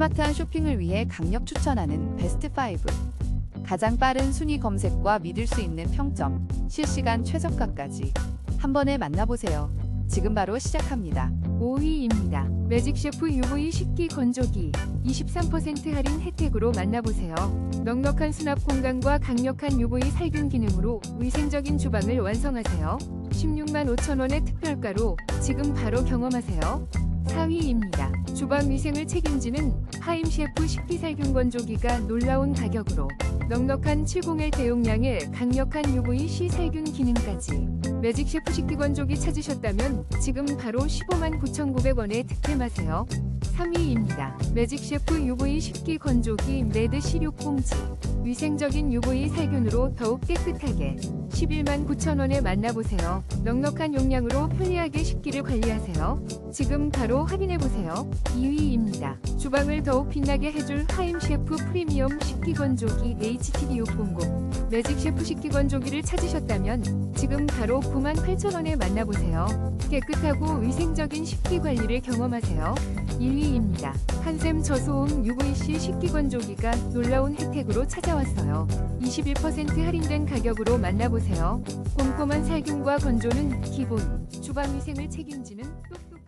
스마트한 쇼핑을 위해 강력 추천하는 베스트 5. 가장 빠른 순위 검색과 믿을 수 있는 평점, 실시간 최저가까지 한 번에 만나보세요. 지금 바로 시작합니다. 5위입니다. 매직 셰프 UV 식기 건조기 23% 할인 혜택으로 만나보세요. 넉넉한 수납 공간과 강력한 UV 살균 기능으로 위생적인 주방을 완성하세요. 16만 5천 원의 특별가로 지금 바로 경험하세요. 4위입니다. 주방 위생을 책임지는 하임 셰프 식기살균 건조기가 놀라운 가격으로 넉넉한 701 대용량의 강력한 UVC 살균 기능까지 매직 셰프 식기 건조기 찾으셨다면 지금 바로 15만 9,900원에 득템하세요. 3위입니다. 매직 셰프 UV 식기 건조기 매드 시료 꽁지 위생적인 UV 살균으로 더욱 깨끗하게 11만 9천원에 만나보세요. 넉넉한 용량으로 편리하게 식기를 관리하세요. 지금 바로 확인해보세요. 2위입니다. 주방을 더욱 빛나게 해줄 하임 셰프 프리미엄 식기 건조기 HTD600 매직 셰프 식기 건조기를 찾으셨다면 지금 바로 9만 8천원에 만나보세요. 깨끗하고 위생적인 식기 관리를 경험하세요. 1위입니다. 한샘 저소음 UVC 식기 건조기가 놀라운 혜택으로 찾아왔어요. 21% 할인된 가격으로 만나보세요. 꼼꼼한 살균과 건조는 기본, 주방 위생을 책임지는 뚝